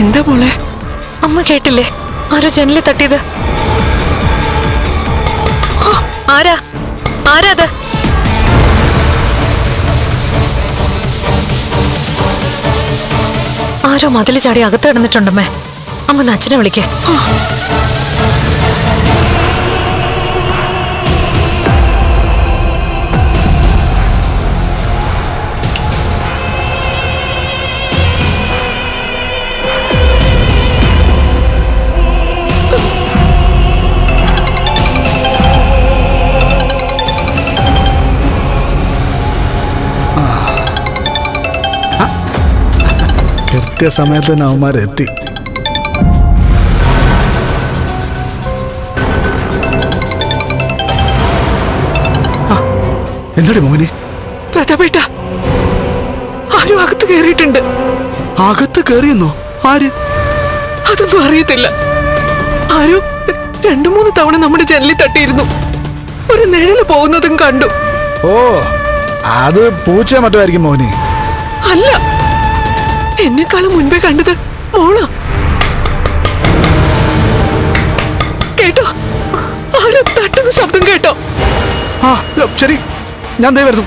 എന്താ മോളെ? അമ്മ കേട്ടില്ലേ? ആരോ ജനലിൽ തട്ടിയത്. ആരാ? ആരാ ആരോ മതിൽ ചാടി അകത്ത് കിടന്നിട്ടുണ്ടമ്മേ. അമ്മ അച്ഛനെ വിളിക്കേ. കൃത്യസമയത്ത് തന്നെ അവന്മാരെത്തി എന്താടി മോനെ പ്രതാപേട്ട ആരും അകത്ത് കയറിയിട്ടുണ്ട് അകത്ത് കയറിയെന്നോ ആര്? അതൊന്നും അറിയത്തില്ല. ആരും രണ്ടു മൂന്ന് തവണ നമ്മുടെ ജനലിൽ തട്ടിയിരുന്നു. ഒരു നിഴൽ പോകുന്നതും കണ്ടു. ഓ അത് പൂച്ച മറ്റോ ആയിരിക്കും മോനെ അല്ല എന്നെക്കാളും മുൻപേ കണ്ടത് മോളാ. കേട്ടോ? ആരോ തട്ടുന്ന ശബ്ദം കേട്ടോ? ആ ശരി. ഞാൻ ദേ വരുന്നു.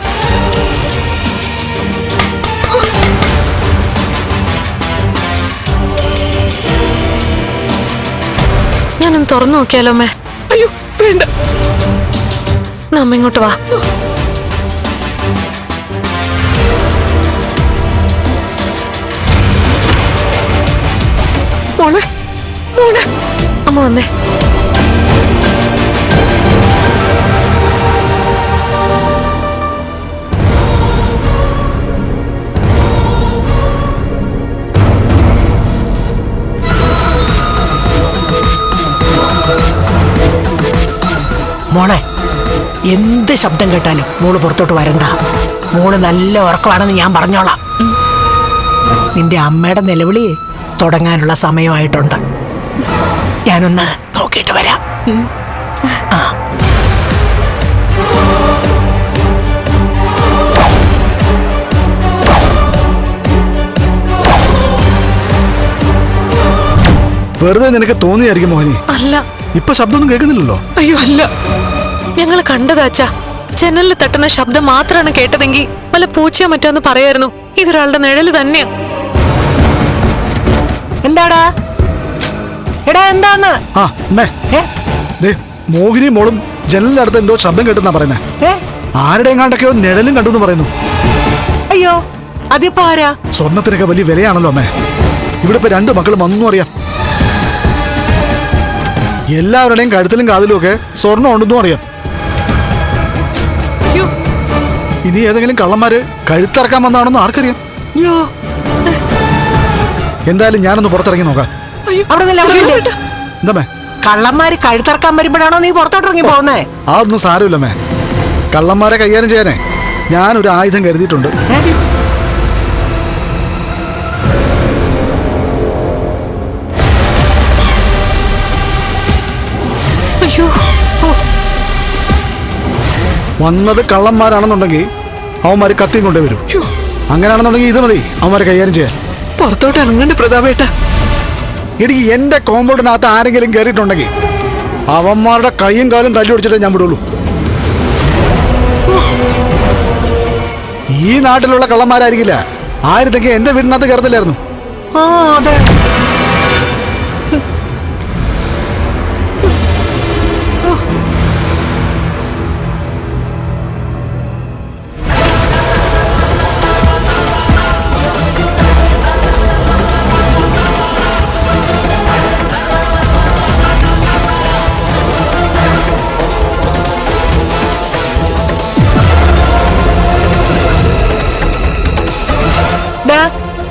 ഞാനൊന്ന് തുറന്നു നോക്കിയാലോ അമ്മേ? അയ്യോ വേണ്ട. നമ്മ ഇങ്ങോട്ട് വാ. വന്നേ. മോളെ എന്ത് ശബ്ദം കേട്ടാലും മോൾ പുറത്തോട്ട് വരണ്ട. മോൾ നല്ല ഉറക്കമാണെന്ന് ഞാൻ പറഞ്ഞോളാം. നിന്റെ അമ്മയുടെ നിലവിളി തുടങ്ങാനുള്ള സമയമായിട്ടുണ്ട്. ഞാനൊന്ന് നോക്കിയിട്ട് വരാം. ആ. വെറുതെ നിനക്ക് തോന്നിയായിരിക്കും മോഹിനി. അല്ല. ഇപ്പൊ ശബ്ദമൊന്നും കേൾക്കുന്നില്ലല്ലോ? അയ്യോ അല്ല. ഞങ്ങൾ കണ്ടതാച്ചാ ജനലിൽ തട്ടുന്ന ശബ്ദം മാത്രമാണ് കേട്ടതെങ്കിൽ വല്ല പൂച്ചയോ മറ്റോ എന്ന് പറയായിരുന്നു. ഇതൊരാളുടെ നിഴൽ തന്നെയാ. എന്താടാ? എടാ എന്താന്ന്? ആ അമ്മേ. ദേ മോഹിനി മോളും ജനലിന്റെ അടുത്ത് എന്തോ ശബ്ദം കേട്ടെന്നാ പറയുന്നേ. ഏ? ആരുടെ എങ്ങാണ്ടൊക്കെയോ നിഴലും കണ്ടു എന്ന് പറയുന്നു. അയ്യോ അതിപ്പോ ആരാ? സ്വർണത്തിനൊക്കെ വലിയ വിലയാണല്ലോ അമ്മേ. ഇവിടെ ഇപ്പൊ രണ്ട് മക്കളും ഒന്നും അറിയാം. എല്ലാവരുടെയും കഴുത്തിലും കാതിലും ഒക്കെ സ്വർണം ഉണ്ടെന്നും അറിയാം. ഇനി ഏതെങ്കിലും കള്ളന്മാര് കഴുത്തിറക്കാൻ വന്നാണെന്ന് ആർക്കറിയാം? എന്തായാലും ഞാനൊന്ന് പുറത്തിറങ്ങി നോക്കാം. അവിടെ നില്ല കള്ളന്മാര് കഴുത്തിറക്കാൻ വരുമ്പോഴാണോ നീ പുറത്തോട്ട് ഇറങ്ങി പോകുന്നേ അതൊന്നും സാരമില്ലമ്മേ കള്ളന്മാരെ കൈകാര്യം ചെയ്യാനേ. ഞാനൊരു ആയുധം കരുതിയിട്ടുണ്ട്. വന്നത് കള്ളന്മാരാണെന്നുണ്ടെങ്കിൽ അവന്മാര് കത്തിയും കൊണ്ടുവരും. അങ്ങനെയാണെന്നുണ്ടെങ്കിൽ ഇത് മതി അവന്മാരെ കൈകാര്യം ചെയ്യാൻ. പുറത്തോട്ട് ഇറങ്ങണ്ട പ്രതാപേട്ട. എനിക്ക് എന്റെ കോമ്പൗണ്ടിനകത്ത് ആരെങ്കിലും കയറിയിട്ടുണ്ടെങ്കിൽ അവന്മാരുടെ കൈയും കാലും തല്ലി പിടിച്ചിട്ടേ ഞാൻ വിടുള്ളൂ. ഈ നാട്ടിലുള്ള കള്ളന്മാരായിരിക്കില്ല. ആയിരുന്നെങ്കിൽ എന്റെ വീടിനകത്ത് കയറത്തില്ലായിരുന്നു ആ അതെ.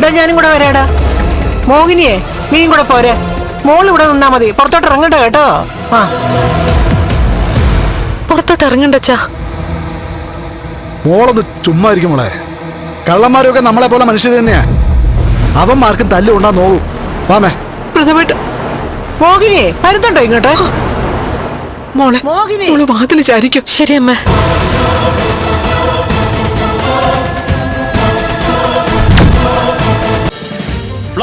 ഡാ, ഞാനും കൂടെ വരാടാ. മോഹിനിയെ നീയും കൂടെ പോരെ. മോൾ ഇവിടെ നിന്നാ മതി. പുറത്തോട്ട് ഇറങ്ങണ്ട കേട്ടോ. ആ. പുറത്തോട്ട് ഇറങ്ങണ്ടച്ചാ മോളൊന്ന് ചുമ്മാ ഇരിക്കും മോളെ. കള്ളന്മാരൊക്കെ നമ്മളെ പോലെ മനുഷ്യർ തന്നെയാ. അവന്മാർക്കും തല്ല് കൊണ്ടാ നോവു വാമേ പ്രഥമട്ട് മോഹിനിയെ വരുന്നുണ്ടോ ഇങ്ങോട്ട്? മോളെ മോഹിനി. മോൾ വാതിൽ ചാരിക്കും. ശരി അമ്മ.